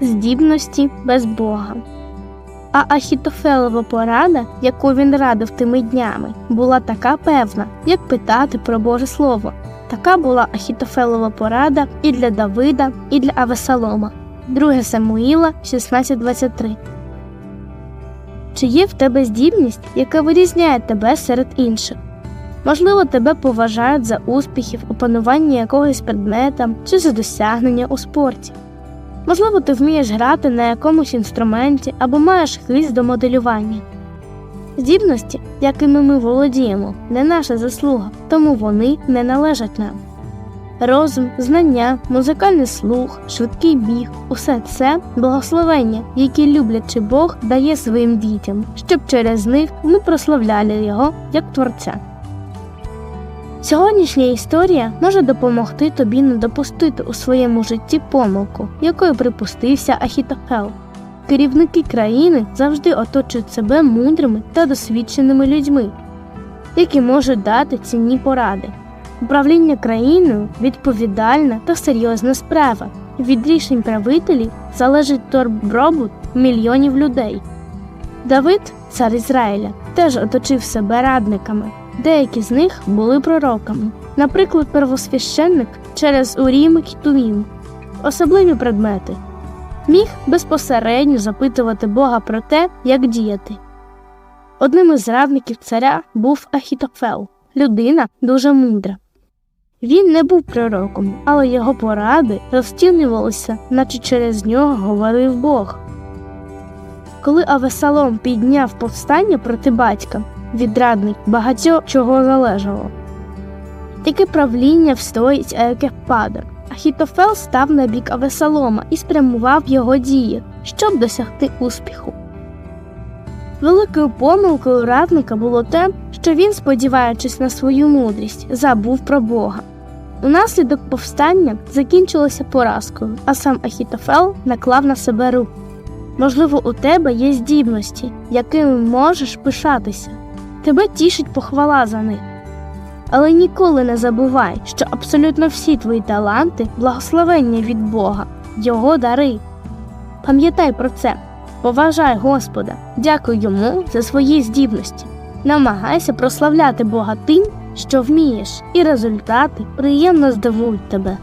здібності без Бога. А Ахітофелова порада, яку він радив тими днями, була така певна, як питати про Боже Слово. Така була Ахітофелова порада і для Давида, і для Авесалома. 2 Самуїла 16.23 Чи є в тебе здібність, яка вирізняє тебе серед інших? Можливо, тебе поважають за успіхи в опануванні якогось предмета чи за досягнення у спорті. Можливо, ти вмієш грати на якомусь інструменті або маєш хист до моделювання. Здібності, якими ми володіємо, не наша заслуга, тому вони не належать нам. Розум, знання, музикальний слух, швидкий біг усе це благословення, які люблячий Бог дає своїм дітям, щоб через них ми прославляли його як Творця. Сьогоднішня історія може допомогти тобі не допустити у своєму житті помилку, якою припустився Ахітофел. Керівники країни завжди оточують себе мудрими та досвідченими людьми, які можуть дати цінні поради. Управління країною відповідальна та серйозна справа. Від рішень правителів залежить добробут мільйонів людей. Давид, цар Ізраїля, теж оточив себе радниками. Деякі з них були пророками, наприклад, первосвященник через Урім і особливі предмети. Міг безпосередньо запитувати Бога про те, як діяти. Одним із радників царя був Ахітофел, людина дуже мудра. Він не був пророком, але його поради розцінювалися, наче через нього говорив Бог. Коли Авесалом підняв повстання проти батька, від радник багатьох чого залежало. Яке правління встоїть, а яке. Ахітофел став на бік Авесалома і спрямував його дії, щоб досягти успіху. Великою помилкою радника було те, що він, сподіваючись на свою мудрість, забув про Бога. Унаслідок повстання закінчилося поразкою, а сам Ахітофел наклав на себе руку. Можливо, у тебе є здібності, якими можеш пишатися. Тебе тішить похвала за них. Але ніколи не забувай, що абсолютно всі твої таланти благословення від Бога, Його дари. Пам'ятай про це, поважай Господа, дякуй йому за свої здібності. Намагайся прославляти Бога тим, що вмієш, і результати приємно здивують тебе.